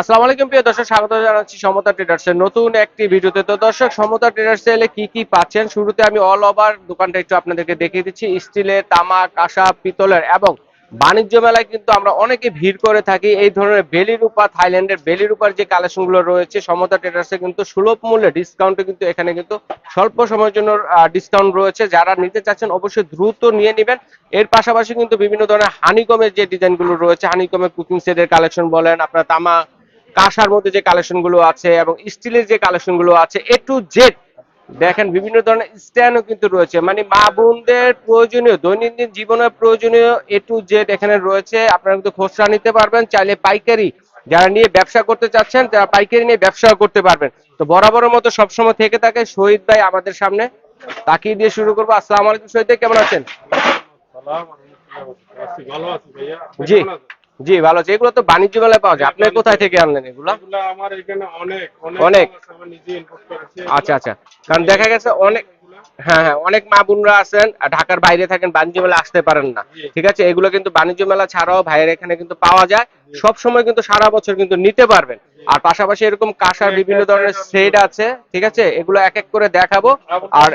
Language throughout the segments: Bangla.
আসসালামু আলাইকুম, প্রিয় দর্শক, স্বাগত জানাচ্ছি সমতা ট্রেডার্সের নতুন একটি ভিডিওতে। তো দর্শক, সমতা ট্রেডার্স এলে কি কি পাচ্ছেন? শুরুতে আমি অল ওভার দোকানটা একটু আপনাদেরকে দেখিয়ে দিচ্ছি। স্টিলের তামা কাঁসা পিতলের এবং বাণিজ্য মেলায় কিন্তু আমরা অনেকে ভিড় করে থাকি। এই ধরনের বেলি রূপা থাইল্যান্ডের বেলি রূপার যে কালেকশনগুলো রয়েছে, সমতা ট্রেডার্সে কিন্তু সুলভ মূল্যে ডিসকাউন্টে কিন্তু এখানে কিন্তু স্বল্প সময়ের জন্য ডিসকাউন্ট রয়েছে। যারা নিতে চাচ্ছেন, অবশ্যই দ্রুত নিয়ে নেবেন। এর পাশাপাশি কিন্তু বিভিন্ন ধরনের হানিকমের যে ডিজাইনগুলো রয়েছে হানিকমের কুকিং সেটের কালেকশন বলেন, আপনার তামা কাঁসার মধ্যে যে কালেকশনগুলো আছে এবং স্টিলের যে কালেকশনগুলো আছে এ টু জেড দেখেন বিভিন্ন ধরনের স্ট্যান্ডও কিন্তু রয়েছে। মানে মা বোনদের প্রয়োজনীয় দৈনন্দিন জীবনের প্রয়োজনীয় এ টু জেড এখানে রয়েছে। আপনারা কিন্তু খুচরা নিতে পারবেন চাইলে পাইকারি যারা নিয়ে ব্যবসা করতে চাচ্ছেন তারা পাইকারি নিয়ে ব্যবসাও করতে পারবেন। তো বরাবরের মতো সবসময় থেকে থাকে শহীদ ভাই আমাদের সামনে। তাকিয়ে দিয়ে শুরু করব। আসসালাম আলাইকুম শহীদ ভাই কেমন আছেন? ভালো আছি ভাইয়া? জি? জি ভালো আছে। এগুলো তো বাণিজ্য মেলায় পাওয়া যায়। আপনি কোথায় থেকে আনলেন এগুলা? আমার এখানে অনেক অনেক? আচ্ছা আচ্ছা। কারণ দেখা গেছে অনেক হ্যাঁ হ্যাঁ অনেক মা বোনরা আছেন ঢাকার বাইরে থাকেন বাণিজ্য মেলা আসতে পারেন না। ঠিক আছে? এগুলো কিন্তু বাণিজ্য মেলা ছাড়াও ভাইয়ের এখানে কিন্তু পাওয়া যায়। সব সময় কিন্তু সারা বছর কিন্তু নিতে পারবেন। আর পাশাপাশি এরকম কাঁসার বিভিন্ন ধরনের সেট আছে। ঠিক আছে? এগুলো এক এক করে দেখাবো। আর।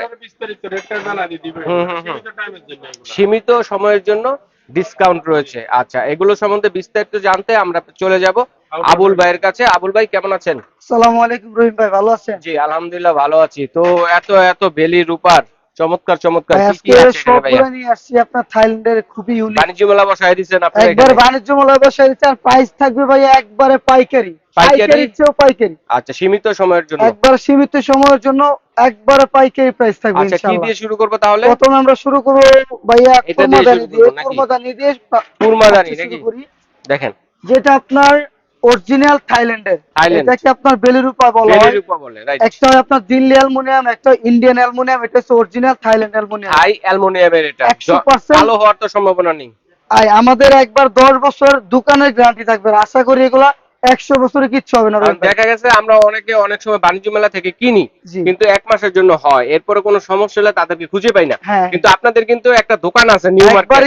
সীমিত সময়ের জন্য। ডিসকাউন্ট রয়েছে। আচ্ছা এগুলো সম্বন্ধে বিস্তারিত জানতে আমরা চলে যাব আবুল ভাইয়ের কাছে। আবুল ভাই কেমন আছেন? সালামু আলাইকুম রহিম ভাই ভালো আছেন? জি আলহামদুলিল্লাহ ভালো আছি। তো এত এত বেলি রূপার চমৎকার চমৎকার ভাই, কি কি আজকে আছে সবগুলো নিয়ে আসছি আপনার থাইল্যান্ডের খুবই ইউনিক বাণিজ্য মেলা বসায় দিচ্ছেন একবার বাণিজ্য দিচ্ছে আর প্রাইস থাকবে ভাই একবারে পাইকারি। পাইকারি? পাইকারি চেয়েও পাইকারি। আচ্ছা সীমিত সময়ের জন্য। একবার সীমিত সময়ের জন্য একবারে পাইকারি প্রাইস থাকবে আচ্ছা কি দিয়ে শুরু করব তাহলে? প্রথমে আমরা শুরু করব ভাইয়া কুরমাদানি দিয়ে? কুরমাদানি দিয়ে কুরমাদানি নাকি? দেখেন। যেটা আপনার অরিজিনাল থাইল্যান্ডের। থাইল্যান্ড। এটাকে আপনার বেলিরূপা বলা হয়। রূপা বলে রাইট একটা হয় আপনার দিল্লি অ্যালুমিনিয়াম একটা ইন্ডিয়ান অ্যালুমিনিয়াম এটা হচ্ছে অরিজিনাল থাইল্যান্ড অ্যালুমিনিয়াম। হাই অ্যালুমিনিয়ামের এটা। 100% ভালো হওয়ার তো সম্ভাবনা নেই। আই আমাদের একবার দশ বছর দোকানের গ্যারান্টি থাকবে। আর আশা করি এগুলা একশো বছরে কিচ্ছু হবে না। দেখা গেছে আমরা অনেকে অনেক সময় বাণিজ্য মেলা থেকে কিনি কিন্তু এক মাসের জন্য হয়। এরপরে কোনো সমস্যা হলে তাদেরকে খুঁজে পাই না। হ্যাঁ। কিন্তু আপনাদের কিন্তু একটা দোকান আছে নিউ মার্কেট।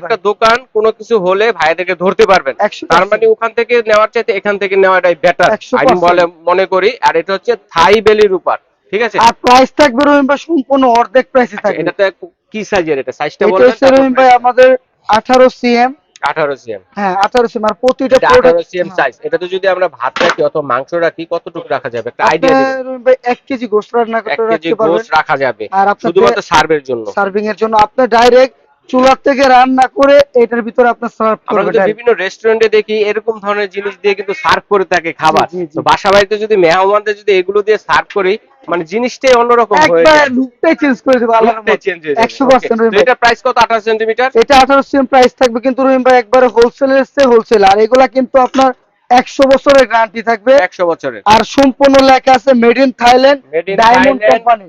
একটা দোকান কোনো কিছু হলে ভাইদেরকে ধরতে পারবেন। 100% তার মানে ওখান থেকে নেওয়ার চাইতে এখান থেকে নেওয়াটাই বেটার আমি বলে মনে করি। আর এটা হচ্ছে থাই বেলির উপর। ঠিক আছে? আর প্রাইস থাকবে রহিম ভাই সম্পূর্ণ অর্ধেক প্রাইসে আচ্ছা, থাকবে। এটাতে কি সাইজের এটা সাইজটা এটা বলবেন? রহিম ভাই আমাদের আঠারো সিএম 18 সিএম। হ্যাঁ সিএম আর প্রতিটা এটা 18 সিএম হ্যাঁ। সাইজ এটাতে যদি আমরা ভাত রাখি অথবা মাংস রাখি কতটুকু রাখা যাবে? একটা আইডিয়া দিবেন। ভাই এক কেজি গোস্ত রান্না করতে রাখতে পারবেন। গোশ রাখা যাবে। আর আপনার শুধুমাত্র সার্ভের জন্য। সার্ভিং এর জন্য। আপনি ডাইরেক্ট চুলার থেকে রান্না করে এটার ভিতরে আপনি সার্ভ আমরা করবেন বিভিন্ন রেস্টুরেন্টে দেখি এরকম ধরনের জিনিস দিয়ে কিন্তু সার্ভ করে থাকে খাবার। তো বাসা বাড়িতে যদি মেহমানদের যদি এগুলো দিয়ে সার্ভ করি মানে জিনিসটাই অন্যরকম হয়ে একবার যায়। লুকটাই চেঞ্জ করে দেবো আল্লাহর মতো। হয়ে যাবে। 100% Okay, এটা প্রাইস কত 18 সেন্টিমিটার এটা আঠারো সিএম প্রাইস থাকবে কিন্তু রহিম ভাই একবারে হোলসেল এসছে হোলসেল আর এগুলা কিন্তু আপনার একশো বছরের গ্যারান্টি থাকবে। 100 বছরের। আর সম্পূর্ণ লেখা আছে made in Thailand diamond company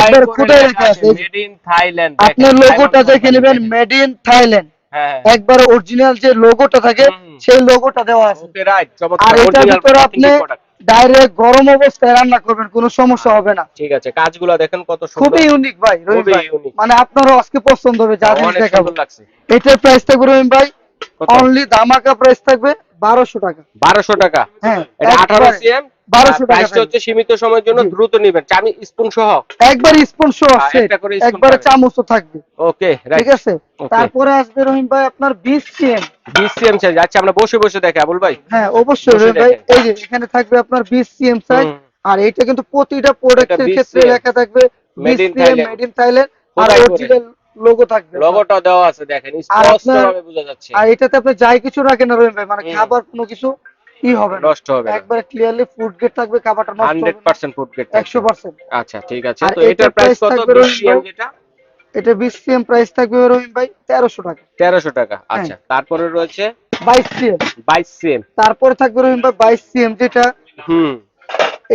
একবার করে লেখা লেখা আছে আছে। মেড ইন থাইল্যান্ড আপনার লোগোটা দেখে নেবেন মেড ইন থাইল্যান্ড হ্যাঁ একবার অরিজিনাল যে লোগোটা থাকে সেই লোগোটা দেওয়া আছে। আর এটার ভিতরে আপনি ডাইরেক্ট গরম অবস্থায় রান্না করবেন কোনো সমস্যা হবে না। ঠিক আছে কাজগুলো দেখেন কত সুন্দর। খুবই ইউনিক ভাই রহিম ভাই। মানে আপনারও আজকে পছন্দ হবে যা জিনিস দেখাবো। এটার প্রাইস থাকবে রহিম ভাই অনলি ধামাকা প্রাইস থাকবে বারোশো টাকা। 1200 টাকা? হ্যাঁ 18 সিএম 1200 টাকা হচ্ছে সীমিত সময়ের জন্য দ্রুত নেবেন। স্পুন সহ? একবার স্পুন শো হ্যাঁ, একবারে। চামচও থাকবে। ওকে ঠিক আছে? তারপরে আসবে রহিম ভাই আপনার বিশ সিএম 20 সিএম সাইজ আচ্ছা আমরা বসে বসে দেখে আবুল ভাই। হ্যাঁ অবশ্যই রহিম ভাই। এই যে এখানে থাকবে আপনার বিশ সিএম সাইজ আর এইটা কিন্তু প্রতিটা প্রোডাক্টের ক্ষেত্রে লেখা থাকবে মেড ইন থাইল্যান্ড আর অরিজিনাল লোগো থাকবে। লোগোটা দেওয়া আছে দেখেন। স্পষ্ট ভাবে বোঝা যাচ্ছে। আর এটাতে আপনি যাই কিছু রাখেন না রহিম ভাই মানে খাবার কোনো কিছু। ই হবে নষ্ট হবে একবারে ক্লিয়ারলি ফুড গ্রেড থাকবে খাবারটা নষ্ট 100% ফুড গ্রেড একশো পার্সেন্ট আচ্ছা ঠিক আছে। তো এটার প্রাইস কত থাকবে 20 সিএম যেটা এটা? সিএম প্রাইস থাকবে রহিম ভাই তেরোশো টাকা। 1300 টাকা হ্যাঁ। আচ্ছা। তারপরে রয়েছে? বাইশ সিএম। 22 সিএম। তারপরে থাকবে রহিম ভাই বাইশ সিএম যেটা। হুম।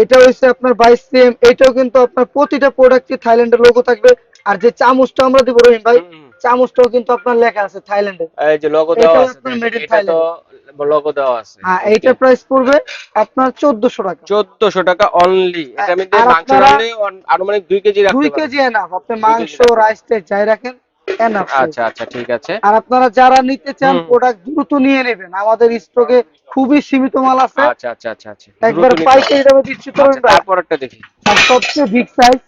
এটা হচ্ছে আপনার বাইশ সিএম। এটাও কিন্তু আপনার প্রতিটা প্রোডাক্টে থাইল্যান্ডের লোগো থাকবে। আর যে চামচটা আমরা দিব রহিম ভাই। চামচটাও কিন্তু আপনার লেখা আছে থাইল্যান্ডে। এই যে লোগো দেওয়া আছে আপনার দেখেন, made in এটা তো লোগো দেওয়া আছে। হ্যাঁ এইটার প্রাইস পড়বে আপনার চোদ্দশো টাকা। 1400 টাকা অনলি এটা আমি আর মাংস রাখলে আনুমানিক 2 কেজি রাখতে দুই পারবেন। কেজি এনাফ আপনি মাংস রাইস টাইস যাই রাখেন এনাফ আচ্ছা আচ্ছা ঠিক আছে। আর আপনারা যারা নিতে চান। প্রোডাক্ট দ্রুত নিয়ে নেবেন। আমাদের স্টকে খুবই সীমিত মাল আছে। আচ্ছা আচ্ছা আচ্ছা আচ্ছা। একবার পাইকারি দামে দিচ্ছি তো আচ্ছা, তারপরেরটা দেখি। সবচেয়ে বিগ সাইজ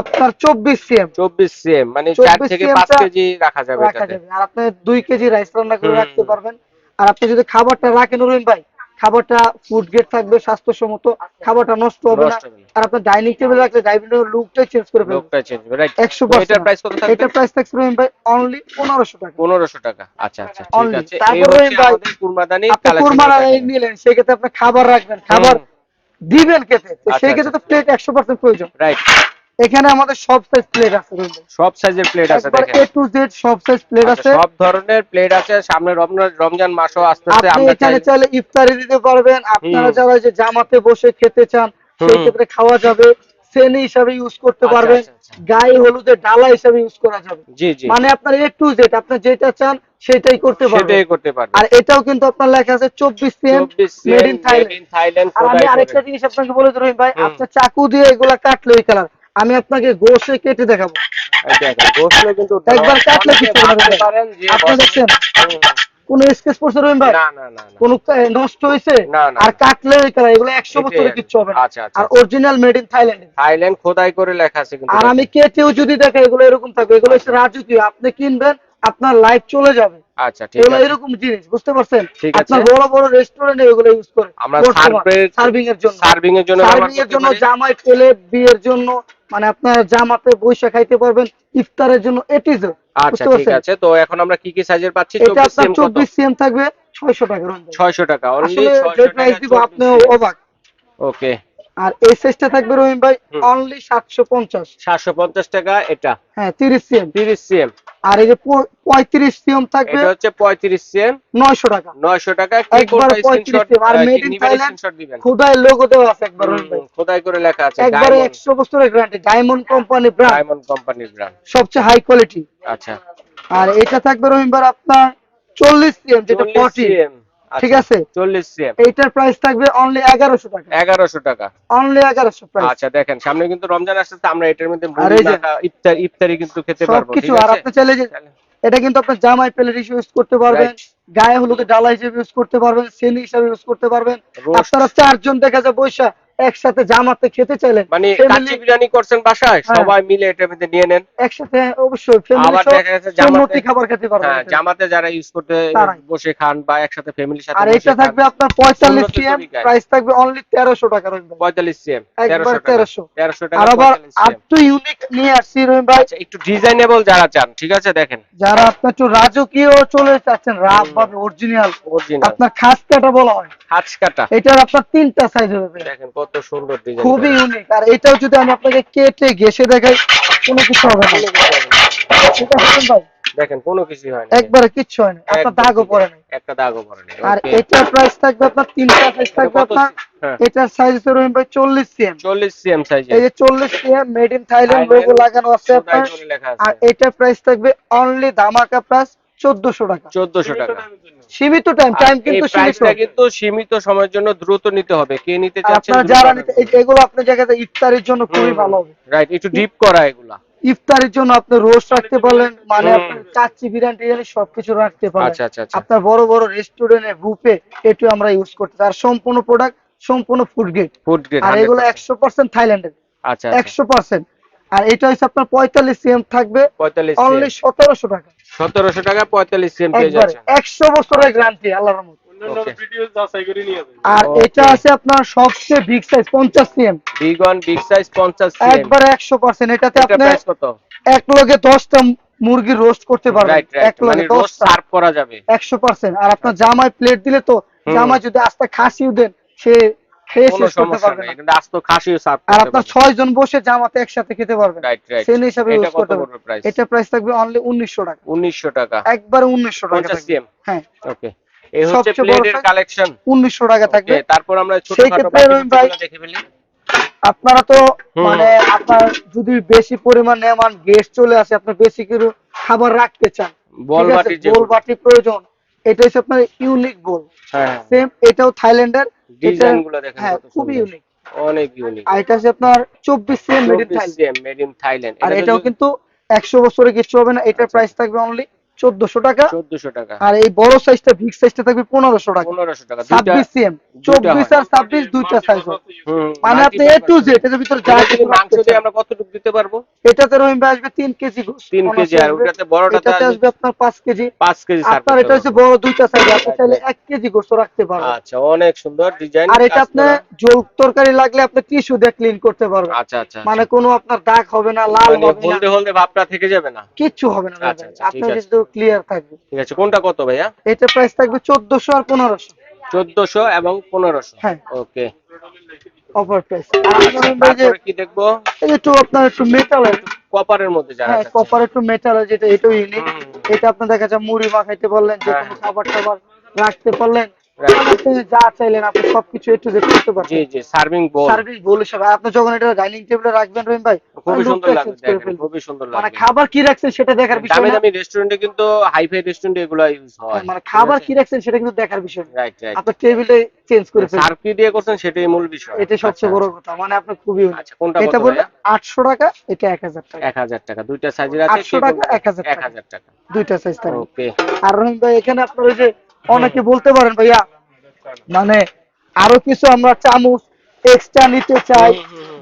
আপনার চব্বিশ সিএম। চব্বিশ সিএম মানে 24 চার থেকে পাঁচ কেজি রাখা যাবে রাখা যাবে। আর আপনি দুই কেজি রাইস রান্না করে রাখতে পারবেন। আর আপনি যদি খাবারটা রাখেন রহিম ভাই খাবারটা ফুড গ্রেড থাকবে স্বাস্থ্যসম্মত খাবারটা নষ্ট হবে না। আর আপনার ডাইনিং টেবিল রাখলে ডাইনিং টেবিল লুকটাই চেঞ্জ করে ফেলবে। লোকটা চেঞ্জ রাইট একশো এটার প্রাইস কত থাকবে? এটার প্রাইস থাকছে রহিম ভাই অনলি পনেরোশো টাকা। পনেরোশো টাকা। আচ্ছা আচ্ছা ঠিক আছে। তারপরে হচ্ছে ভাই, কুরমাদানি আপনি কোরবানা নিলেন সেক্ষেত্রে আপনি খাবার রাখবেন। খাবার দিবেন খেতে। তো আচ্ছা, সেই ক্ষেত্রে তো প্লেট একশো পার্সেন্ট প্রয়োজন। রাইট এখানে আমাদের সব সাইজ প্লেট আছে সব সাইজের প্লেট আছে দেখেন। এ টু জেড সব সাইজ প্লেট আচ্ছা, আছে। সব ধরনের প্লেট আছে। সামনে রমজান- মাসও আসতেছে আপনি আমরা এখানে চাই- চাইলে ইফতারি দিতে পারবেন। আপনারা যারা যে জামাতে বসে খেতে চান সেই ক্ষেত্রে খাওয়া যাবে। সেনি হিসাবে ইউজ করতে আচ্ছা, পারবেন। আচ্ছা। গায়ে হলুদের ডালা হিসাবে ইউজ করা যাবে। জি জি। মানে আপনার এ টু জেড আপনি যেটা চান সেটাই করতে পারবেন। সেটাই করতে পারবে আর এটাও কিন্তু আপনার লেখা আছে চব্বিশ সিএম 24 মেড ইন থাইল্যান্ড আর আমি আরেকটা জিনিস আপনাকে বলে দিই রহিম ভাই হুম। আপনার চাকু দিয়ে এগুলা কাটলে ওই কালার আমি আপনাকে গোসে কেটে দেখাবো। কিন্তু একবার কাটলে না। পারেন আপনি দেখছেন? কোন স্কেচ পড়ছে রহিম ভাই? না না না না। কোন নষ্ট হয়েছে? না, না, আর কাটলে এগুলো বছরে কিচ্ছু হবে না। আচ্ছা, আচ্ছা, আর। Original made in Thailand Thailand খোদাই করে লেখা আছে কিন্তু আর আমি কেটেও যদি দেখে এগুলো এরকম থাকবে। এগুলো হচ্ছে রাজকীয়। আপনি কিনবেন আপনার লাইফ চলে যাবে। আচ্ছা ঠিক আছে। এরকম জিনিস বুঝতে পারছেন। আপনার বড় বড় রেস্টুরেন্টে এগুলো ইউজ করে। আমরা সার্ভিং এর জন্য। সার্ভিং এর জন্য সার্ভিং এর জন্য জামাই পেলে বিয়ের জন্য মানে আপনার জামাতে বৈশা খাইতে পারবেন ইফতারের জন্য এটিজ আচ্ছা ঠিক আছে। তো এখন আমরা কি কি সাইজের পাচ্ছি? 24 আপনার সিএম কত? চব্বিশ থাকবে ছয়শো টাকা রঞ্জন 600 টাকা। অনলি আসলে যে প্রাইস দিব আপনি অবাক। ওকে আর এই সাইজটা থাকবে রহিম ভাই অনলি সাতশো পঞ্চাশ। 750 টাকা এটা? হ্যাঁ তিরিশ সিএম 30 সিএম আর এই যে প- পঁয়ত্রিশ সিএম থাকবে এটা হচ্ছে 35 সিএম। নয়শো টাকা। 900 টাকা। একবার করবে 35 আর মেড ইন থাইল্যান্ড খোদাই লোগো দেওয়া আছে একবার খোদাই করে লেখা আছে একবারে বছরের guarantee diamond company brand diamond কোম্পানির ব্র্যান্ড সবচেয়ে হাই কোয়ালিটি আচ্ছা। আর এটা থাকবে রহিম ভাই আপনার চল্লিশ সিএম যেটা 40 ফর্টি CM, ঠিক আচ্ছা, আছে? 40 সিএম এইটার প্রাইস থাকবে অনলি এগারোশো টাকা। 1100 টাকা। অনলি প্রাইস আচ্ছা দেখেন সামনে কিন্তু রমজান আসছে আমরা এটার মধ্যে ইফতার ইফতারি কিন্তু খেতে পারব সবকিছু আর আছে? আপনি চলে যে এটা কিন্তু আপনার জামাই প্লেট হিসেবে ইউজ করতে পারবেন গায়ে হলুদের ডালা হিসেবে ইউজ করতে পারবেন সেনি হিসেবে ইউজ করতে পারবেন। আপনারা চারজন দেখা যায় বৈশা একসাথে জামাতে খেতে চাইলেন মানে কাচ্চি বিরিয়ানি করছেন বাসায় হ্যাঁ। সবাই মিলে এটার মধ্যে নিয়ে নেন। একসাথে অবশ্যই আবার দেখা যাচ্ছে জামাতে- খাবার খেতে পারবেন হ্যাঁ জামাতে যারা ইউজ করতে বসে খান বা একসাথে ফ্যামিলির সাথে আর এটা থাকবে আপনার পঁয়তাল্লিশ সুন্নতি সিএম প্রাইস থাকবে অনলি তেরোশো টাকা রহিম 45 সিএম 1300 টাকা। 1300 1300 টাকা আর আবার 45 আর তো ইউনিক নিয়ে আসছি রহিম ভাই। আচ্ছা একটু ডিজাইনেবল যারা চান ঠিক আছে দেখেন। যারা আপনার একটু রাজকীয় চলে যাচ্ছেন রাব হুম। ভাবে অরিজিনাল অরিজিনাল আপনার খাস কাটা বলা হয়। হাঁচ কাটা। এটার আপনার তিনটা সাইজ হবে। দেখেন কত সুন্দর ডিজাইন খুবই ইউনিক আর এটাও যদি আমি আপনাকে কেটে ঘেসে দেখাই কোনো কিছু হবে না। ঠিক আছে ভাই। দেখেন কোনো কিছু হয় না। একবারে কিচ্ছু হয় না। আপনার দাগও পড়ে না একটা দাগও পড়ে না আর Okay. প্রাইস থাকবে আপনার তিনটা সাইজ থাকবে আপনার হ্যাঁ। এটার সাইজ হচ্ছে রহিম ভাই চল্লিশ সিএম 40 সিএম সাইজে এই যে চল্লিশ CM made in Thailand logo লাগানো আছে আপনার। আর এটার প্রাইস থাকবে অনলি ধামাকা প্রাইস চোদ্দশো টাকা। 1400 টাকা। সীমিত টাইম টাইম কিন্তু সীমিত। কিন্তু সীমিত সময়ের জন্য দ্রুত নিতে হবে। কে নিতে চাচ্ছেন আপনারা যারা নিতে এগুলো আপনার জায়গাতে ইফতারির জন্য খুবই ভালো হবে। রাইট একটু ডিপ করা এগুলা। ইফতারির জন্য আপনি রোস্ট রাখতে পারলেন মানে চাচ্ছি বিরিয়ানি টিরিয়ানি সবকিছু রাখতে পারলেন আচ্ছা আচ্ছা আচ্ছা। আপনার বড় বড় রেস্টুরেন্টে বুফে এটু আমরা ইউজ করতে আর সম্পূর্ণ প্রোডাক্ট সম্পূর্ণ ফুড গ্রেড ফুড গ্রেড আর এগুলো একশো পার্সেন্ট থাইল্যান্ডের আচ্ছা একশো পার্সেন্ট আর এটা হচ্ছে আপনার পঁয়তাল্লিশ সিএম থাকবে 45 অনলি সতেরোশো টাকা। 1700 টাকা 45 সিএম পেয়ে একশো বছরের গ্যারান্টি আল্লাহর রহমত। আর এটা আছে আপনার সবচেয়ে বিগ সাইজ পঞ্চাশ CM big one big size 50 CM একবারে একশো পার্সেন্ট এটাতে এটা আপনি কত? এক লগে দশটা মুরগি রোস্ট করতে পারবেন। এক রাইট মানে দশটা। করা যাবে। একশো পার্সেন্ট আর আপনার জামাই প্লেট দিলে তো। জামাই যদি আস্তে খাসিও দেন সে আর আপনার ছয় জন বসে জামাতে একসাথে খেতে পারবেন। রাইট রাইট হিসাবে ইউজ করতে পারবেন এটা প্রাইস থাকবে অনলি উনিশশো টাকা। 1900 টাকা। একবারে উনিশশো টাকা 50 থাকবে। সিএম হ্যাঁ। ওকে এই হচ্ছে প্লেটের কালেকশন উনিশশো টাকা থাকবে। তারপর আমরা ছোটখাটো ক্ষেত্রে বাকি রহিম ভাই- বিষয়গুলো দেখে ফেলি। আপনারা তো মানে আপনার যদি বেশি পরিমাণ নেমান গেস্ট চলে আসে আপনি বেশি কিছু খাবার রাখতে চান বল ঠিক বাটি বোল বাটি প্রয়োজন এটা হচ্ছে আপনার ইউনিক বল। হ্যাঁ। সেম এটাও থাইল্যান্ডের ডিজাইনগুলো দেখেন হ্যাঁ খুবই ইউনিক অনেক ইউনিক আর এটা হচ্ছে আপনার মেড ইন থাইল্যান্ড আর এটাও কিন্তু একশো বছরে কিছু হবে না এটার প্রাইস থাকবে অনলি চোদ্দশো টাকা। চোদ্দশো টাকা। আর এই বড় সাইজটা বিগ সাইজটা থাকবে পনেরোশো টাকা। পনেরোশো টাকা। দুইটা ছাব্বিশ সিএম দুইটা চব্বিশ হয়। আর ছাব্বিশ দুইটা সাইজ মানে আপনি এ টু জেড এটার ভিতরে যা কিছু মাংস দিয়ে আমরা কতটুকু দিতে পারব? এটাতে রহিম ভাই আসবে তিন কেজি কেজি আর ওটাতে বড়টাতে আসবে আপনার পাঁচ কেজি। পাঁচ কেজি আপনার এটা হচ্ছে বড় দুইটা সাইজ আপনি চাইলে এক কেজি গোস্ত রাখতে পারবেন। আচ্ছা অনেক সুন্দর ডিজাইন আর এটা আপনি জল তরকারি লাগলে আপনি টিস্যু দিয়ে ক্লিন করতে পারবেন। আচ্ছা আচ্ছা মানে কোনো আপনার দাগ হবে না লাল মানে হবে না। হলদে হলদে ভাবটা থেকে যাবে না। কিচ্ছু হবে না আচ্ছা, আচ্ছা, আপনি ক্লিয়ার থাকবে। ঠিক আছে কোনটা কত ভাইয়া? এটা প্রাইস থাকবে চোদ্দশো আর 1500 1400 এবং পনেরোশো। হ্যাঁ। ওকে। অফার প্রাইস আর কি দেখব? একটু আপনার একটু মেটালের কপারের মধ্যে যারা হ্যাঁ। কপার একটু মেটাল যেটা এটাও ইউনিক এটা আপনি দেখা যায় মুড়ি মাখাইতে পারলেন যে কোনো হ্যাঁ। খাবার টাবার রাখতে পারলেন? আপনি যা চাইলেন আপনি সবকিছু একটু যে করতে পারবেন। জি সার্ভিং বোল। সার্ভিস বল হিসাবে। আপনি যখন এটা ডাইনিং টেবিলে রাখবেন রহিম ভাই খুবই সুন্দর লাগবে দেখেন খুবই সুন্দর মানে খাবার কি রাখছেন সেটা দেখার বিষয় দামি দামি রেস্টুরেন্টে কিন্তু হাইফাই রেস্টুরেন্টে এগুলো ইউজ হয়। মানে খাবার কি রাখছেন সেটা কিন্তু দেখার বিষয় রাইট রাইট আপনার টেবিলে চেঞ্জ করে ফেলবেন। সার্ভ কি দিয়ে করছেন সেটাই মূল বিষয়। এটা সবচেয়ে আচ্ছা, বড় কথা। মানে আপনার খুবই আচ্ছা কোনটা এটা টাকা এটা এক হাজার টাকা। এক হাজার টাকা দুইটা সাইজের আছে 800 টাকা, 1000 এক টাকা। দুইটা সাইজ থাকবে ওকে আর রহিম ভাই এখানে আপনার ওই যে অনেকে বলতে পারেন ভাইয়া মানে আরও কিছু আমরা চামচ এক্সট্রা নিতে চাই।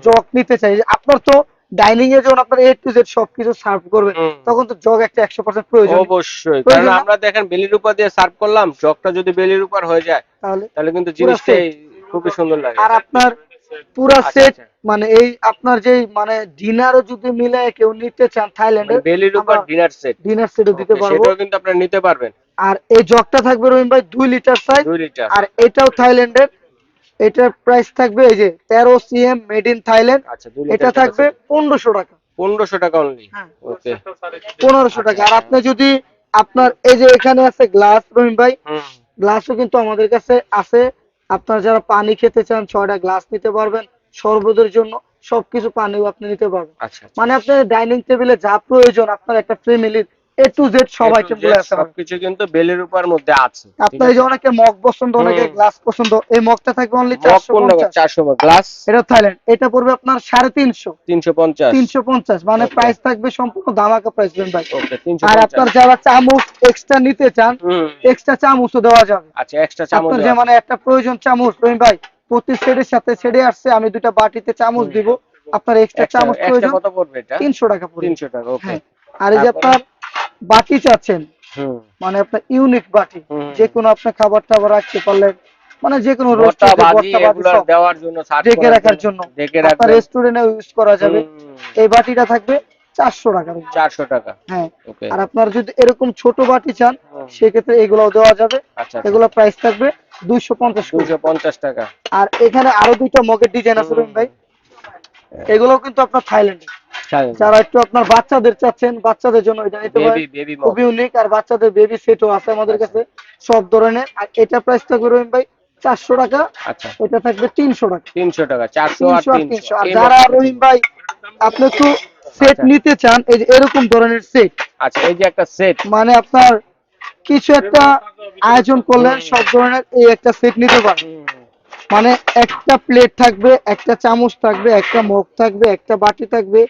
জগ নিতে চাই। আপনার তো ডাইনিং এ যখন আপনার এ টু জেড সবকিছু সার্ভ করবেন তখন তো জগ একটা একশো পার্সেন্ট প্রয়োজন। অবশ্যই কারণ আমরা দেখেন বেলির উপর দিয়ে সার্ভ করলাম জগটা যদি বেলির উপর হয়ে যায় তাহলে তাহলে কিন্তু জিনিসটাই খুবই সুন্দর লাগে। আর আপনার পুরা আচ্ছা, সেট আচ্ছা। মানে এই আপনার যে মানে ডিনারও যদি মিলে কেউ নিতে চান থাইল্যান্ডে মানে বেলির উপর ডিনার সেট ডিনার সেটও দিতে পারব। সেটাও কিন্তু আপনারা নিতে পারবেন। আর এই জগটা থাকবে রহিম ভাই দুই লিটার সাইজ আর এটাও থাইল্যান্ডের। এটার প্রাইস থাকবে এই যে তেরো সিএম মেড ইন থাইল্যান্ড। আচ্ছা এটা থাকবে পনেরোশো টাকা। পনেরোশো টাকা অনলি হ্যাঁ। পনেরোশো টাকা। আর আপনি যদি আপনার এই যে এখানে আছে গ্লাস রহিম ভাই গ্লাসও কিন্তু আমাদের কাছে আছে। আপনার যারা পানি খেতে চান ছয়টা গ্লাস নিতে পারবেন। শরবতের জন্য সবকিছু পানিও আপনি নিতে পারবেন। আচ্ছা আচ্ছা। মানে আপনার ডাইনিং টেবিলে যা প্রয়োজন আপনার একটা ফ্যামিলির এ টু জেড সব A to আইটেমগুলো আছে সবকিছু কিন্তু বেলির উপর মধ্যে আছে ঠিক আপনার এই যে অনেকে মগ পছন্দ অনেকে গ্লাস পছন্দ এই মগটা থাকবে অনলি মগ চারশো পনেরো পঞ্চাশ। চারশো গ্লাস এটা থাইল্যান্ড এটা পড়বে আপনার সাড়ে তিনশো। তিনশো পঞ্চাশ। তিনশো পঞ্চাশ মানে প্রাইস থাকবে সম্পূর্ণ দামাকা প্রাইস ভাই। ওকে তিনশো আর আপনার যারা চামচ এক্সট্রা নিতে চান এক্সট্রা চামচও দেওয়া যাবে। আচ্ছা এক্সট্রা চামচ আপনার যে মানে একটা প্রয়োজন চামচ রহিম ভাই প্রতি সেটের সাথে সেটে আসছে আমি দুটা বাটিতে চামচ দিব। আপনার এক্সট্রা চামচ প্রয়োজন কত পড়বে এটা? তিনশো টাকা পড়বে। তিনশো টাকা ওকে হ্যাঁ। আর এই যে? আপনার বাটি চাচ্ছেন। মানে আপনার ইউনিক বাটি। যে কোনো আপনার খাবার টাবার রাখতে পারলেন মানে যে কোনো দেওয়ার জন্য ঢেকে রাখার জন্য। আপনার রেস্টুরেন্টে ইউজ করা যাবে। এই বাটিটা থাকবে চারশো টাকা। চারশো টাকা। হ্যাঁ। আর আপনার যদি এরকম ছোট বাটি চান। সেক্ষেত্রে এগুলো দেওয়া যাবে। আচ্ছা এগুলো প্রাইস থাকবে দুইশো পঞ্চাশ দুশো পঞ্চাশ টাকা। আর এখানে আরও দুইটা মগের ডিজাইন আছে ভাই। এগুলো কিন্তু আপনার থাইল্যান্ডে যারা একটু আপনার বাচ্চাদের চাচ্ছেন বাচ্চাদের জন্য এটা নিতে পারেন। খুবই ইউনিক আর বাচ্চাদের বেবি সেটও আছে আমাদের কাছে সব ধরনের। আর এটা প্রাইস থাকবে রহিম ভাই চারশো টাকা আচ্ছা। এটা থাকবে তিনশো টাকা। তিনশো টাকা চারশো আর তিনশো আর যারা রহিম ভাই আপনি একটু সেট আচ্ছা। নিতে চান এই যে এরকম ধরনের সেট আচ্ছা এই যে একটা সেট মানে আপনার কিছু একটা আয়োজন করলেন সব ধরনের এই একটা সেট নিতে পারেন। মানে একটা প্লেট থাকবে একটা চামচ থাকবে একটা মগ থাকবে একটা বাটি থাকবে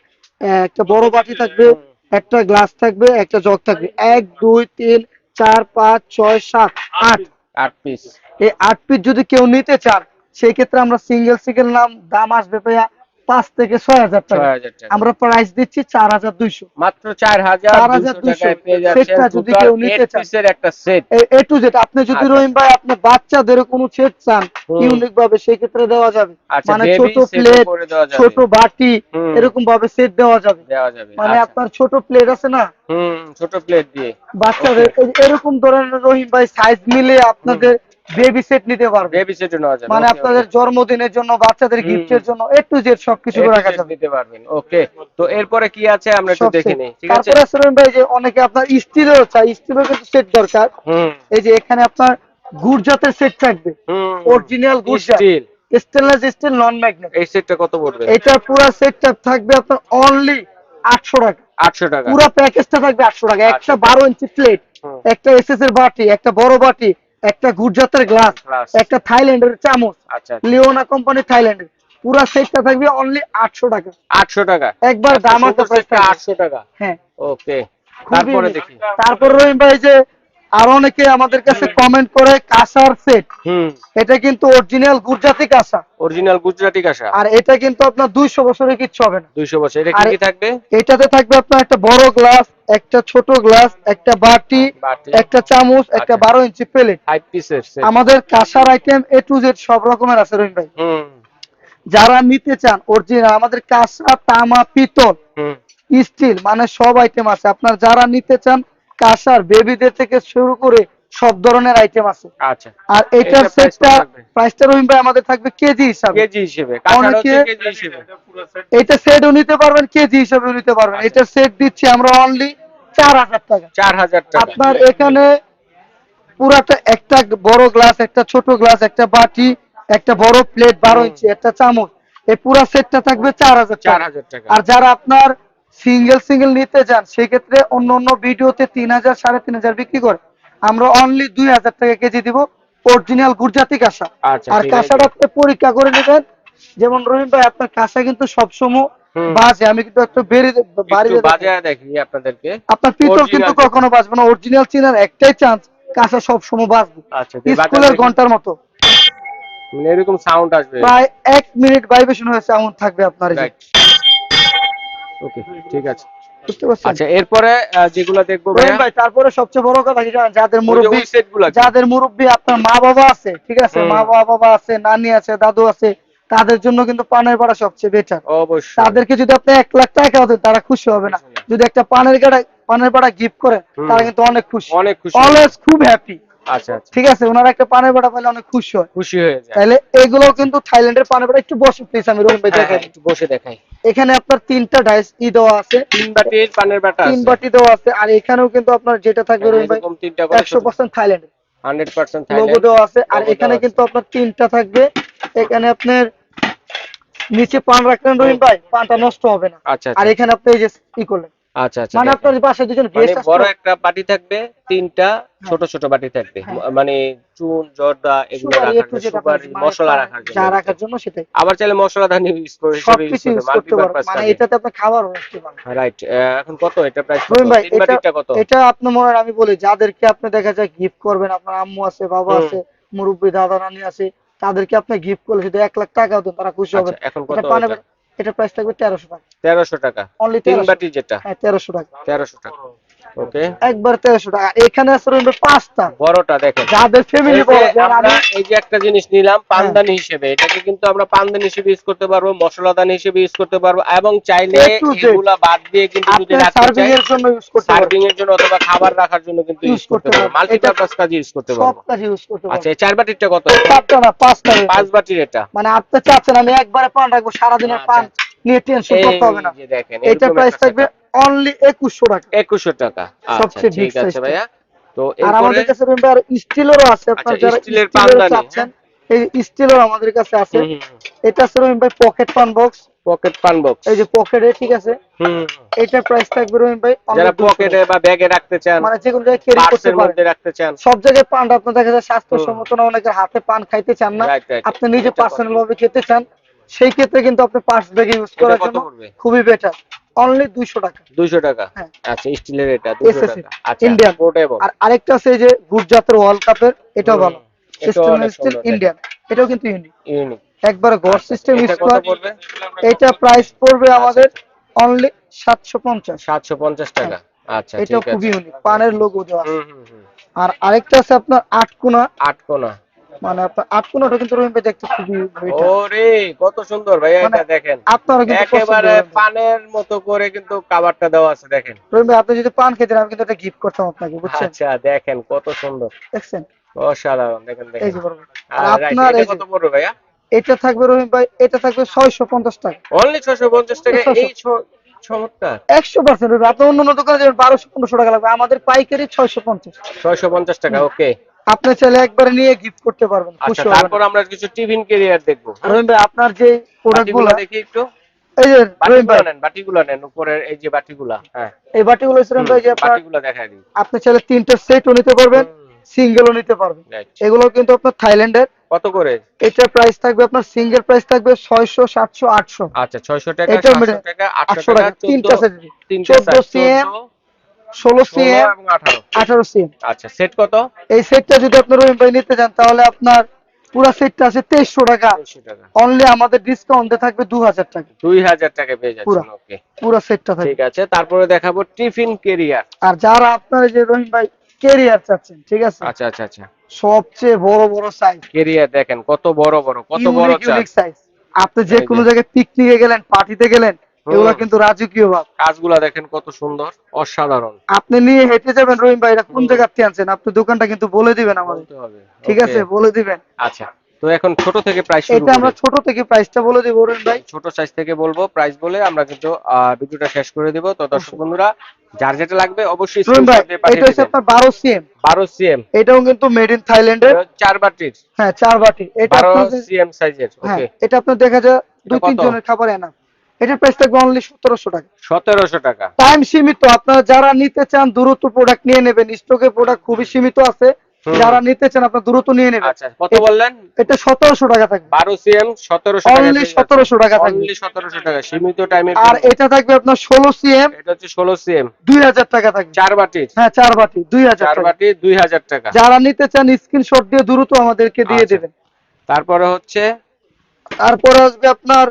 একটা বড় বাটি থাকবে একটা গ্লাস থাকবে একটা জগ থাকবে। এক দুই তিন চার পাঁচ ছয় সাত আট আট। পিস এই আট পিস যদি কেউ নিতে চান সেই ক্ষেত্রে আমরা সিঙ্গেল সিঙ্গেল নাম দাম আসবে ভাইয়া। পাঁচ থেকে ছয় হাজার টাকা। আমরা প্রাইস দিচ্ছি চার হাজার দুইশো। মাত্র চার হাজার চার হাজার দুশো। সেটটা যদি কেউ নিতে চান। পিসের একটা সেট এ টু জেড আপনি যদি আচ্ছা। রহিম ভাই আপনি বাচ্চাদের কোনো সেট চান ইউনিক ভাবে সেই ক্ষেত্রে দেওয়া যাবে। আচ্ছা মানে ছোট প্লেট ছোট বাটি এরকম ভাবে সেট দেওয়া যাবে। মানে আচ্ছা। আপনার ছোট প্লেট আছে না? হুম ছোট প্লেট দিয়ে। বাচ্চাদের এরকম ধরনের রহিম ভাই সাইজ মিলে আপনাদের বেবি সেট নিতে পারবে। বেবি সেট নেওয়া যাবে। মানে আপনাদের জন্মদিনের জন্য বাচ্চাদের গিফটের জন্য এ টু জেড সবকিছু রাখা যাবে। নিতে পারবেন। ওকে তো এরপরে কি আছে আমরা একটু দেখে। নিই ঠিক আছে? তারপরে ভাই যে অনেকে আপনার স্টিলেরও চাই স্টিলের কিন্তু সেট দরকার। হুম। এই যে এখানে আপনার গুড় জাতের সেট থাকবে। হুম। Original গুড়জাত। Steel. Stainless steel non magnet এই সেটটা কত পড়বে? এটা পুরো সেটটা থাকবে আপনার অনলি আটশো টাকা। আটশো টাকা। পুরো প্যাকেজটা থাকবে আটশো টাকা। একটা আচ্ছা। বারো ইঞ্চি প্লেট। একটা এসএস এর বাটি একটা বড় বাটি একটা গুজরাতের গ্লাস। একটা থাইল্যান্ডের চামচ আচ্ছা লিওনা কোম্পানি থাইল্যান্ডের। পুরা সেটটা থাকবে অনলি আটশো টাকা। আটশো টাকা? একবার দাম থাকবে আটশো টাকা? হ্যাঁ। ওকে তারপরে দেখি। তারপর রহিম ভাই যে আর অনেকে আমাদের কাছে কমেন্ট করে কাঁসার সেট হুম। এটা কিন্তু অরিজিনাল গুজরাটি কাঁসা। অরিজিনাল গুজরাটি কাঁসা। আর এটা কিন্তু আপনার দুইশো বছরের কিচ্ছু হবে না। দুইশো বছর। এটা কি কি থাকবে? এটাতে থাকবে আপনার একটা বড় গ্লাস একটা ছোট গ্লাস একটা বাটি একটা চামচ একটা আচ্ছা। বারো ইঞ্চি প্লেট ফাইভ পিসের আমাদের কাঁসার আইটেম এ টু জেড সব রকমের আছে রহিম ভাই। হুম। যারা নিতে চান অরিজিনাল আমাদের কাঁসা তামা পিতল হুম। স্টিল মানে সব আইটেম আছে। আপনার যারা নিতে চান কাঁসার বেবিদের থেকে শুরু করে সব ধরনের আইটেম আছে। আচ্ছা। আর এটার সেটটা প্রাইসটা রহিম ভাই আমাদের থাকবে কেজি হিসাবে। কেজি হিসেবে কাঁসার হচ্ছে অনেকে- কেজি হিসেবে। এটা সেট নিতে পারবেন কেজি হিসাবেও নিতে পারবেন। আচ্ছা। এটা সেট দিচ্ছি আমরা অনলি চার হাজার টাকা। চার হাজার টাকা। আপনার এখানে পুরাটা একটা বড় গ্লাস একটা ছোট গ্লাস একটা বাটি একটা বড় প্লেট বারো হুম। ইঞ্চি একটা চামচ। এই পুরা সেটটা থাকবে চার হাজার চার টাকা হাজার টাকা। আর যারা আপনার সিঙ্গেল সিঙ্গেল নিতে চান সেক্ষেত্রে অন্য অন্য ভিডিওতে তিন হাজার সাড়ে তিন হাজার বিক্রি করে আমরা অনলি দুই হাজার টাকা কেজি দিব অরিজিনাল গুজরাটি কাঁসা। আচ্ছা আর কাঁসাটা আপনি পরীক্ষা করে নেবেন। যেমন রহিম ভাই আপনার কাঁসা কিন্তু সবসময় বাজে আমি কিন্তু একটু বাড়ি একটু দেখি। আপনাদেরকে। আপনার পিতল কিন্তু কখনো বাঁচবে না অরিজিনাল চিনার একটাই চান্স কাঁসা সবসময় বাঁচবে আচ্ছা স্কুলের ঘণ্টার মতো। মানে এরকম সাউন্ড আসবে। প্রায় এক মিনিট ভাইব্রেশন হয়েছে এমন থাকবে আপনার ওকে ঠিক আছে। বুঝতে পারছেন? আচ্ছা এরপরে আহ, দেখব ভাই তারপরে সবচেয়ে বড় কথা যাদের মুরব্বী ওই সেটগুলো কি? যাদের মুরব্বী আপনার মা বাবা আছে ঠিক আছে? মা বাবা আছে নানি আছে দাদু আছে তাদের জন্য কিন্তু পানের পাড়া সবচেয়ে বেটার অবশ্যই। তাদেরকে যদি আপনি এক লাখ টাকা দেন তারা খুশি হবে না। যদি একটা পানের গাড়া পানের পাড়া গিফট করেন তারা কিন্তু অনেক খুশি। অনেক খুশি অলওয়েজ খুব হ্যাপি আচ্ছা আচ্ছা। ঠিক আছে ওনারা একটা পানের পাড়া পেলে অনেক খুশি হয়। খুশি হয়ে যায়। তাহলে এগুলো কিন্তু থাইল্যান্ডের পানের পাড়া একটু বসে প্লিজ আমি রহিম ভাই হ্যাঁ, দেখাই। হ্যাঁ, একটু বসে দেখাই। এখানে আপনার তিনটা ডাইস ই দেওয়া আছে। তিন বাটির পানের বাটা তিন বাটি দেওয়া আছে। আর এখানেও কিন্তু আপনার যেটা থাকবে রহিম ভাই এরকম তিনটা করে একশো percent Thailand hundred percent logo দেওয়া আছে। আর এখানে কিন্তু আপনার তিনটা থাকবে। এখানে আপনার নিচে পান রাখলেন রহিম ভাই পানটা নষ্ট হবে না। আচ্ছা আর আচ্ছা এখানে আপনি এই যে ই করলেন। আচ্ছা আচ্ছা মানে আপনার বাসায় দুজন মানে বড় একটা বাটি থাকবে তিনটা ছোট ছোট বাটি থাকবে। হ্যাঁ। মানে চুন জর্দা এগুলো সুপারি রাখার জন্য সুপারি আপনার মশলা মানে রাখার জন্য যা রাখার জন্য সেটাই। আবার চাইলে মশলা দানি ইউজ করে হিসেবে ইউজ করতে পারবেন। মানে এটাতে আপনি খাবার রাখতে পারবেন রাইট এখন কত? এটা প্রাইস কত? রহিম ভাই তিন বাটিটা কত? এটা আপনি মনে হয় আমি বলি যাদেরকে আপনি দেখা যায় গিফট করবেন আপনার আম্মু আছে বাবা আছে মুরব্বী দাদা নানি আছে তাদেরকে আপনি গিফট করলে যদি এক লাখ টাকা দেন তারা খুশি হবে। আচ্ছা এখন কত এটা প্রাইস থাকবে তেরোশো টাকা। তেরোশো টাকা। অনলি তিন বাটি যেটা। হ্যাঁ তেরোশো টাকা। তেরোশো টাকা। ওকে? একবার তেরোশো টাকা। এখানে আছে রহিম পাঁচটা। বড়টা দেখেন। যাদের ফ্যামিলি বড় আমরা এই যে একটা জিনিস নিলাম পানদানি হিসেবে। এটাকে কিন্তু আমরা পানদানি হিসেবে ইউজ করতে পারব মশলাদানি হিসেবে ইউজ করতে পারব এবং চাইলে A to Z। এগুলা বাদ দিয়ে কিন্তু যদি সার্ভিং এর জন্য ইউজ করতে পারবেন। সার্ভিং এর জন্য অথবা খাবার রাখার জন্য কিন্তু ইউজ করতে পারব। পারব। মাল্টিপারপাস কাজে ইউজ করতে সব কাজে ইউজ করতে আচ্ছা চার বাটিরটা কত? চারটা না পাঁচটা পাঁচ বাটির এটা? মানে আপনি চাচ্ছেন আমি একবারে পান রাখব সারাদিনের আচ্ছা, পান নিয়ে টেনশন করতে হবে না। এটা প্রাইস থাকবে অনলি একুশশো টাকা। টাকা। আচ্ছা ঠিক আছে ভাইয়া। তো আর আমাদের কাছে স্টিলেরও আছে আপনার আচ্ছা, যারা স্টিলের চাচ্ছেন এই স্টিলের আমাদের কাছে আছে। এটা রহিম ভাই পকেট পান বক্স পকেট পান বক্স এই যে পকেটে ঠিক আছে? হুম। এটা প্রাইস থাকবে রহিম ভাই যারা পকেটে বা ব্যাগে রাখতে চান মানে যে কোনো জায়গায় ক্যারি করতে রাখতে চান। সব জায়গায় পান আপনার দেখা যায় স্বাস্থ্যসম্মত না অনেকের হাতে পান খাইতে চান না। আপনি নিজে পার্সোনাল ভাবে খেতে চান সেই ক্ষেত্রে কিন্তু আপনি পার্স ব্যাগে ইউজ করার জন্য খুবই বেটার অনলি দুইশো টাকা। দুইশো টাকা? হ্যাঁ। আচ্ছা স্টিলের এটা দুইশো SSC, টাকা। আচ্ছা Indian। পোর্টেবল আর আরেকটা আছে যে ওয়ার্ল্ড কাপের এটাও ভালো। অনেক স্টিল ইন্ডিয়ান এটাও কিন্তু ইউনিক ইউনিক একবার গড সিস্টেম ইউজ এটা এটা প্রাইস পড়বে আমাদের অনলি সাতশো পঞ্চাশ। সাতশো পঞ্চাশ টাকা। আচ্ছা এটাও ঠিক খুবই ইউনিক পানের লোগো দেওয়া আর আরেকটা আছে আপনার আটকোনা আট কোনা। মানে আপনার আটকোনাটা কিন্তু রহিম ভাই দেখতে খুবই ওরে কত সুন্দর ভাই মানে এটা দেখেন। আপনারা কিন্তু একেবারে পানের মতো করে কিন্তু কাভারটা দেওয়া আছে দেখেন। রহিম ভাই আপনি যদি পান খেতেন আমি কিন্তু এটা গিফট করতাম আপনাকে বুঝছেন? আচ্ছা দেখেন কত সুন্দর। দেখছেন? অসাধারণ দেখেন এই দেখেন যে বড় আর আর আপনার এই কত পড়বে ভাইয়া? এটা থাকবে রহিম ভাই এটা থাকবে ছয়শো পঞ্চাশ টাকা। অনলি ছশো পঞ্চাশ টাকা 650 এই চমৎকার। একশো পার্সেন্ট আপনি অন্য অন্য দোকানে যাবেন বারোশো পনেরোশো টাকা লাগবে আমাদের পাইকারি ছয়শো পঞ্চাশ। ছয়শো পঞ্চাশ টাকা ওকে। আপনি চাইলে একবার নিয়ে গিফট করতে পারবেন খুশি আচ্ছা হবেন তারপর আমরা কিছু টিফিন কেরিয়ার দেখব। রহিম ভাই আপনার যে প্রোডাক্ট বাটিগুলো গুলো দেখি একটু। এই যে রহিম ভাই নেন বাটিগুলো নেন উপরের এই যে বাটিগুলা হ্যাঁ। এই বাটিগুলো রহিম ভাই যে আপনার বাটিগুলো দেখাই দিই। আপনি চাইলে তিনটা সেটও নিতে পারবেন সিঙ্গেলও নিতে পারবেন। এগুলো কিন্তু আপনার থাইল্যান্ডের। কত করে? এটা প্রাইস থাকবে আপনার সিঙ্গেল প্রাইস থাকবে ছয়শো সাতশো আটশো। আচ্ছা ছয়শো টাকা এটাও সাতশো মেডে- টাকা আটশো আটশো টাকা টাকা তিনটা সেট তিনটা 14 size, CM, 14, ষোলো সিএম আঠারো। আঠারো সিএম। আচ্ছা সেট কত? এই সেটটা যদি আপনার রহিম ভাই নিতে চান তাহলে আপনার পুরো সেটটা আছে তেইশশো টাকা। অনলি আমাদের ডিসকাউন্টে থাকবে দু হাজার টাকা। দুই হাজার টাকা পেয়ে যাচ্ছেন ওকে পুরো সেটটা ঠিক আছে তারপরে দেখাবো টিফিন কেরিয়ার আর যারা আপনার যে রহিম ভাই কেরিয়ার চাচ্ছেন ঠিক আছে? আচ্ছা আচ্ছা আচ্ছা। সবচেয়ে বড় বড় সাইজ কেরিয়ার দেখেন কত বড় বড় কত বড় সাইজ আপনি যে কোনো জায়গায় পিকনিকে গেলেন পার্টিতে গেলেন। এগুলো কিন্তু রাজকীয় ভাব। কাজগুলা দেখেন কত সুন্দর অসাধারণ। আপনি নিয়ে হেঁটে যাবেন রহিম ভাই এটা কোন জায়গা থেকে আনছেন? আপনি দোকানটা কিন্তু বলে দিবেন আমাদের। ঠিক আছে বলে দিবেন। আচ্ছা তো এখন ছোট থেকে প্রাইস শুরু এটা আমরা ছোট থেকে প্রাইসটা বলে দিব রহিম ভাই। ছোট সাইজ থেকে বলব প্রাইস বলে আমরা কিন্তু ভিডিওটা শেষ করে দিব। তো দর্শক বন্ধুরা যার যেটা লাগবে অবশ্যই রহিম ভাই দিয়ে পাঠিয়ে এটা হচ্ছে আপনার বারো সিএম বারো সিএম এটাও কিন্তু মেড ইন থাইল্যান্ডের চার বাটির। হ্যাঁ চার বাটি। এটা বারো আপনাদের সিএম সাইজের ওকে। এটা আপনার দেখা যায় দুই তিন জনের খাবার এনা এটার প্রাইস থাকবে অনলি সতেরোশো টাকা। সতেরোশো টাকা। টাইম সীমিত আপনারা যারা নিতে চান দ্রুত প্রোডাক্ট নিয়ে নেবেন। স্টকে প্রোডাক্ট খুবই সীমিত আছে। যারা নিতে চান আপনারা দ্রুত নিয়ে নেবেন। আচ্ছা কত এটা- বললেন? এটা সতেরোশো টাকা থাকবে। বারো সিএম সতেরোশো টাকা অনলি সতেরোশো টাকা থাকবে। অনলি সতেরোশো টাকা সীমিত টাইমের আর এটা থাকবে আপনার ষোলো সিএম এটা হচ্ছে ষোলো সিএম দুই হাজার টাকা থাকবে। চার বাটি। হ্যাঁ চার বাটি দুই হাজার চার বাটি দুই হাজার টাকা। যারা নিতে চান স্ক্রিনশট দিয়ে দ্রুত আমাদেরকে দিয়ে আচ্ছা। দেবেন। তারপরে হচ্ছে? তারপরে আসবে আপনার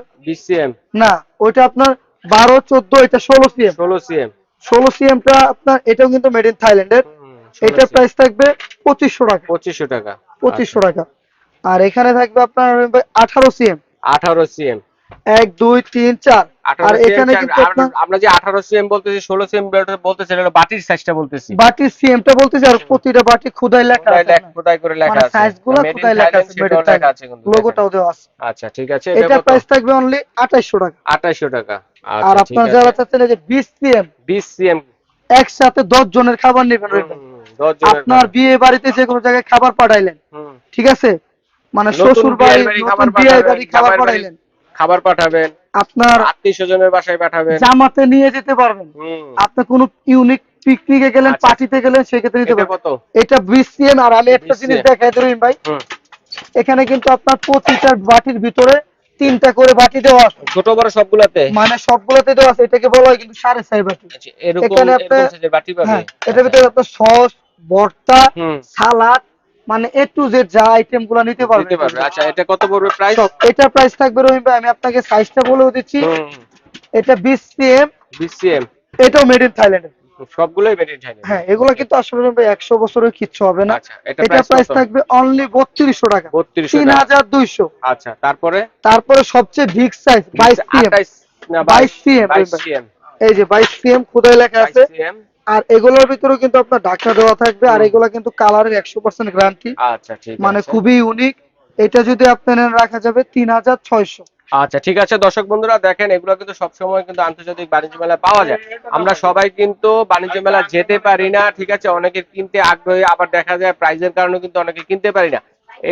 না ওইটা আপনার বারো চোদ্দ এটা ষোলো সিএম। ষোলো সিএম। ষোলো সিএমটা আপনার এটাও কিন্তু মেড ইন থাইল্যান্ডের এটার প্রাইস থাকবে পঁচিশশো টাকা। পঁচিশশো টাকা। পঁচিশশো টাকা। আর এখানে থাকবে আপনার আঠারো সিএম। আঠারো সিএম। এক দুই তিন চার। আর এখানে কিন্তু আমরা যে আঠারো সিএম বলতেছি ষোলো সিএম বলতেছি এটা বাটির সাইজটা বলতেছি। বাটির সিএমটা বলতেছি আর প্রতিটা বাটি খুদাই লেখা আছে খোদাই করে লেখা মানে আছে। সাইজগুলো Made খুদাই লেখা আছে সেটাও লেখা আছে কিন্তু লোগোটাও দেওয়া আছে। আচ্ছা ঠিক আছে। এটা প্রাইস থাকবে অনলি আঠাইশশো টাকা। আঠাইশশো টাকা। আর আচ্ছা ঠিক আপনার যারা চাচ্ছেন যে বিশ সিএম বিশ সিএম। একসাথে দশ জনের খাবার নেবেন আপনার বিয়ে বাড়িতে যে কোনো জায়গায় খাবার পাঠাইলেন। ঠিক আছে? মানে শ্বশুর বিয়ে বাড়ি খাবার পাঠাইলেন। খাবার পাঠাবেন আপনার আত্মীয় স্বজনের বাসায় পাঠাবেন। জামাতে নিয়ে যেতে পারবেন। আপনি কোনো ইউনিক পিকনিকে গেলেন আচ্ছা। পার্টিতে গেলেন সেক্ষেত্রে নিতে এটা পারবেন। এটা বিশ সিএম আর আমি একটা জিনিস দেখাই দিই ভাই। এখানে কিন্তু আপনার প্রতিটা বাটির ভিতরে তিনটা করে বাটি দেওয়া আছে। ছোট বড় সবগুলাতে? মানে সবগুলোতে দেওয়া আছে এটাকে বলা হয় কিন্তু সাড়ে ছয় বাটি। আচ্ছা, এখানে আপনার- হ্যাঁ এটার ভিতরে আপনার সস ভর্তা সালাদ মানে এ টু জেড যা আইটেমগুলো নিতে পারবেন দিতে পারবে। আচ্ছা এটা কত পড়বে প্রাইস এটার প্রাইস থাকবে রহিম ভাই আমি আপনাকে সাইজটা বলেও দিচ্ছি। এটা বিশ সিএম বিশ সিএম এটাও মেড ইন থাইল্যান্ড সবগুলোই মেড ইন চাইনা হ্যাঁ এগুলো কিন্তু আসলে রহিম ভাই একশো বছরের কিচ্ছু হবে না। আচ্ছা এটা এটা প্রাইস থাকবে অনলি বত্রিশশো টাকা। বত্রিশশো তিন হাজার দুইশো। আচ্ছা তারপরে? তারপরে সবচেয়ে বিগ সাইজ বাইশ সিএম আঠাইশ না 22 CM, বাইশ ভাই। সিএম এই যে বাইশ সিএম খুদাই লেখা আছে। সিএম আর এগুলোর ভিতরে কিন্তু আপনার ঢাকা দেওয়া থাকবে আর এগুলো কিন্তু কালারের একশো পার্সেন্ট গ্যারান্টি আচ্ছা ঠিক মানে খুবই ইউনিক এটা যদি আপনি নেন রাখা যাবে তিন হাজার ছয়শো। আচ্ছা ঠিক আছে দর্শক বন্ধুরা দেখেন এগুলো কিন্তু সবসময় কিন্তু আন্তর্জাতিক বাণিজ্য মেলায় পাওয়া যায়। আমরা সবাই কিন্তু বাণিজ্য মেলা যেতে পারি না ঠিক আছে অনেকে কিনতে আগ্রহী আবার দেখা যায় প্রাইজের কারণে কিন্তু অনেকে কিনতে পারি না।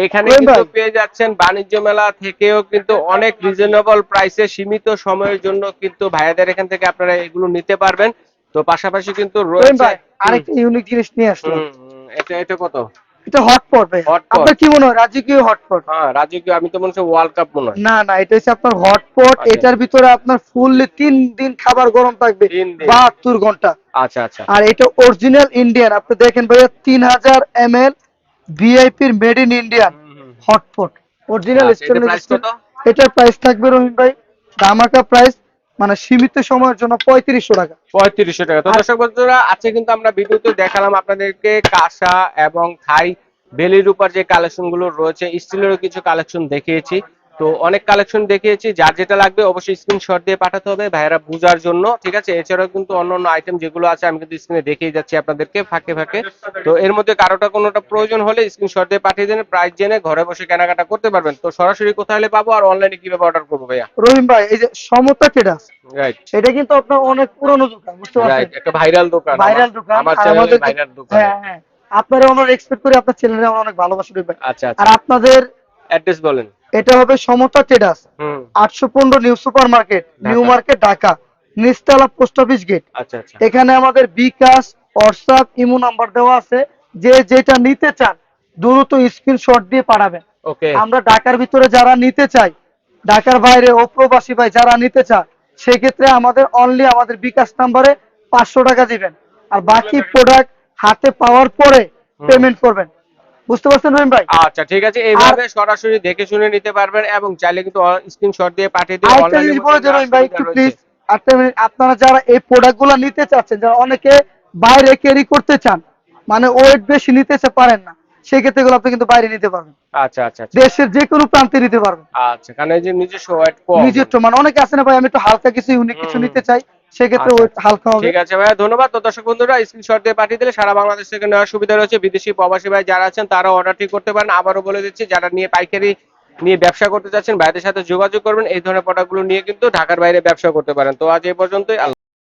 এখানে কিন্তু পেয়ে যাচ্ছেন বাণিজ্য মেলা থেকেও কিন্তু অনেক রিজনেবল প্রাইসে সীমিত সময়ের জন্য কিন্তু ভাইয়াদের এখান থেকে আপনারা এগুলো নিতে পারবেন। তো পাশাপাশি কিন্তু রয়েছে আরেকটা ইউনিক জিনিস নিয়ে আসলাম হুম, এটা এটা কত? এটা হটপট ভাই। আপনার কি মনে হয়? রাজকীয় হটপট হ্যাঁ রাজকীয়। আমি তো মনে হচ্ছে ওয়ার্ল্ড কাপ মনে হয়। না না এটা হচ্ছে আপনার হটপট আচ্ছা। এটার ভিতরে আপনার ফুললি তিন দিন খাবার গরম থাকবে। বাহাত্তর ঘণ্টা। আচ্ছা আচ্ছা। আর এটা অরিজিনাল ইন্ডিয়ান আপনি দেখেন ভাইয়া তিন হাজার M L ভিআইপির made in Indian. Hotpot original এটার প্রাইস থাকবে রহিম ভাই ধামাকা প্রাইস মানে সীমিত সময়ের জন্য পঁয়ত্রিশশো টাকা। পঁয়ত্রিশশো টাকা। তো দর্শক বন্ধুরা আজকে কিন্তু আমরা ভিডিওতে দেখালাম আপনাদেরকে কাঁসা এবং থাই বেলির উপর যে কালেকশনগুলো রয়েছে স্টিলেরও কিছু কালেকশন দেখিয়েছি। তো অনেক কালেকশন দেখিয়েছি যার যেটা লাগবে অবশ্যই স্ক্রিনশট দিয়ে পাঠাতে হবে ভাইয়েরা বুঝার জন্য ঠিক আছে? এছাড়াও কিন্তু অন্য অন্য আইটেম যেগুলো আছে আমি কিন্তু স্ক্রিনে দেখিয়ে যাচ্ছি আপনাদেরকে ফাঁকে ফাঁকে। তো এর মধ্যে কারোটা কোনোটা প্রয়োজন হলে স্ক্রিনশট দিয়ে পাঠিয়ে দেন প্রাইস জেনে ঘরে বসে কেনাকাটা করতে পারবেন। তো সরাসরি কোথায় হলে পাবো আর অনলাইনে কীভাবে অর্ডার করব ভাইয়া? রহিম ভাই এই যে সমতা ট্রেডার্স রাইট এটা কিন্তু আপনার অনেক পুরনো দোকান বুঝতে রাইট পারছেন একটা ভাইরাল দোকান ভাইরাল দোকান আমার চ্যানেলে ভাইরাল দোকান। হ্যাঁ হ্যাঁ। আপনারা আমরা এক্সপেক্ট করি আপনার চ্যানেলে আমরা অনেক ভালোবাসা ভাই আচ্ছা আর আচ্ছা আপনাদের অ্যাড্রেস বলেন। এটা হবে সমতা ট্রেডার্স আটশো পনেরো new super market new market Dhaka. নিস্তালা post office gate এখানে আমাদের বিকাশ হোয়াটসঅ্যাপ ইমো নাম্বার দেওয়া আছে। যে যেটা নিতে চান দ্রুত স্ক্রিনশট দিয়ে পাঠাবেন। আমরা ঢাকার ভিতরে যারা নিতে চাই ঢাকার বাইরে ও প্রবাসী ভাই যারা নিতে চান সেক্ষেত্রে আমাদের অনলি আমাদের বিকাশ নাম্বারে পাঁচশো টাকা দিবেন। আর বাকি প্রোডাক্ট হাতে পাওয়ার পরে পেমেন্ট করবেন। বুঝতে পারছেন রহিম ভাই? আচ্ছা ঠিক আছে। এইভাবে সরাসরি দেখে শুনে নিতে পারবেন এবং চাইলে কিন্তু স্ক্রিনশট দিয়ে পাঠিয়ে আরেকটা অনলাইনে জিনিস বলে দিন রহিম ভাই একটু প্লিজ আপনারা যারা এই প্রোডাক্টগুলো নিতে চাচ্ছেন যারা অনেকে বাইরে ক্যারি করতে চান মানে ওয়েট বেশি নিতে পারেন না সেক্ষেত্রে এগুলো আপনি কিন্তু বাইরে নিতে পারবেন। আচ্ছা আচ্ছা আচ্ছা। দেশের যে কোনো প্রান্তে নিতে পারবেন। আচ্ছা কারণ এই যে নিজস্ব ওয়েট কম। নিজস্ব মানে অনেকে আছে না ভাই আমি একটু হালকা কিছু ইউনিক কিছু নিতে চাই সেক্ষেত্রে আচ্ছা, হালকা হবে। ঠিক আছে ভাইয়া ধন্যবাদ। তো দর্শক বন্ধুরা স্ক্রিনশট দিয়ে পাঠিয়ে দিলে সারা বাংলাদেশ থেকে নেওয়ার সুবিধা রয়েছে বিদেশি প্রবাসী ভাই যারা আছেন তারা অর্ডারটি করতে পারেন। আবারও বলে দিচ্ছি যারা নিয়ে পাইকারি নিয়ে ব্যবসা করতে চাচ্ছেন ভাইদের সাথে যোগাযোগ করবেন। এই ধরনের প্রোডাক্টগুলো নিয়ে কিন্তু ঢাকার বাইরে ব্যবসা করতে পারেন। তো আজ এই পর্যন্তই